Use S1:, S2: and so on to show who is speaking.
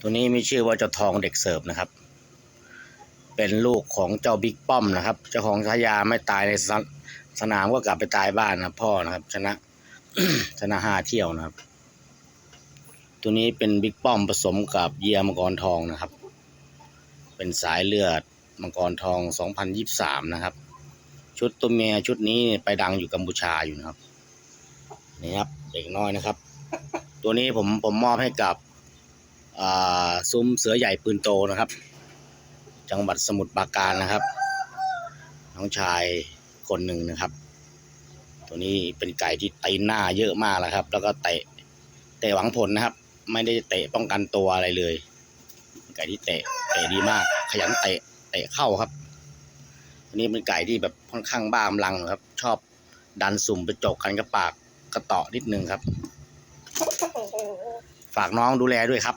S1: ตัวนี้มีชื่อว่าเจ้าทองเด็กเสิร์ฟนะครับ เป็นลูกของเจ้าบิ๊กป้อมนะครับ เจ้าของฉายาไม่ตายในสนสนามก็กลับไปตายบ้านนะพ่อนะครับ ชนะชนะห้าเที่ยวนะครับ ตัวนี้เป็นบิ๊กป้อมผสมกับเยียมังกรทองนะครับ เป็นสายเลือดมังกรทอง 2023 นะครับ ชุดตัวเมียชุดนี้ไปดังอยู่กัมพูชาอยู่นะครับนี่ครับเด็กน้อยนะครับ ตัวนี้ผมผมมอบให้กับ ซุ้มเสือใหญ่ปืนโตนะครับ จังหวัดสมุทรปราการนะครับ น้องชายคนหนึ่งนะครับ ตัวนี้เป็นไก่ที่ตีหน้าเยอะมากแล้วครับ แล้วก็เตะเตะหวังผลนะครับ ไม่ได้เตะป้องกันตัวอะไรเลย ไก่ที่เตะเตะดีมาก ขยันเตะเตะเข้าครับอันนี้เป็นไก่ที่แบบค่อนข้างบ้ากำลังครับ ชอบดันสุ่มไปจกกันกระปากกระเตาะนิดนึงครับ ฝากน้องดูแลด้วยครับ